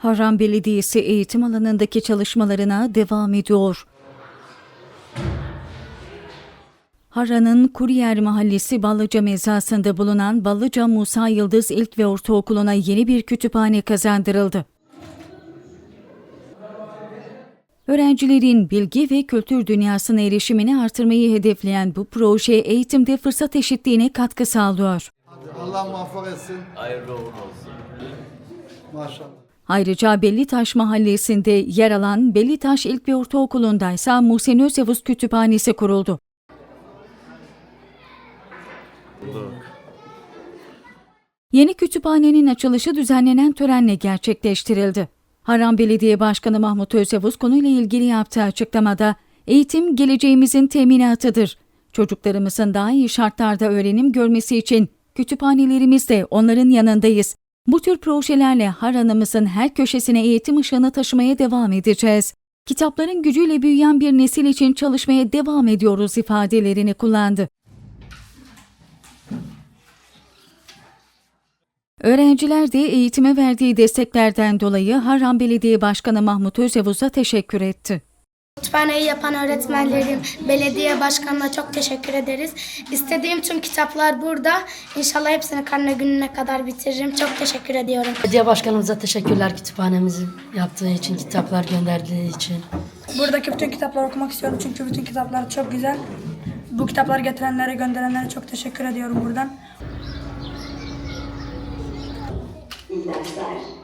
Harran Belediyesi eğitim alanındaki çalışmalarına devam ediyor. Harran'ın Kuriyer Mahallesi Ballıca mezrasında bulunan Ballıca Musa Yıldız İlk ve Ortaokulu'na yeni bir kütüphane kazandırıldı. Öğrencilerin bilgi ve kültür dünyasına erişimini artırmayı hedefleyen bu proje eğitimde fırsat eşitliğine katkı sağlıyor. Allah muvaffak etsin. Hayırlı olsun. Maşallah. Ayrıca Bellitaş Mahallesi'nde yer alan Bellitaş İlk ve Ortaokulu'nda ise Muhsin Özyavuz Kütüphanesi kuruldu. Yeni kütüphanenin açılışı düzenlenen törenle gerçekleştirildi. Haram Belediye Başkanı Mahmut Özyavuz konuyla ilgili yaptığı açıklamada, eğitim geleceğimizin teminatıdır. Çocuklarımızın daha iyi şartlarda öğrenim görmesi için kütüphanelerimizde onların yanındayız. Bu tür projelerle Haran'ımızın her köşesine eğitim ışığını taşımaya devam edeceğiz. Kitapların gücüyle büyüyen bir nesil için çalışmaya devam ediyoruz ifadelerini kullandı. Öğrenciler de eğitime verdiği desteklerden dolayı Harran Belediye Başkanı Mahmut Özyavuz'a teşekkür etti. Kütüphaneyi yapan öğretmenlerin, belediye başkanına çok teşekkür ederiz. İstediğim tüm kitaplar burada. İnşallah hepsini karne gününe kadar bitiririm. Çok teşekkür ediyorum. Belediye başkanımıza teşekkürler kütüphanemizi yaptığı için, kitaplar gönderdiği için. Buradaki bütün kitapları okumak istiyorum çünkü bütün kitaplar çok güzel. Bu kitapları getirenlere, gönderenlere çok teşekkür ediyorum buradan. İyi dersler.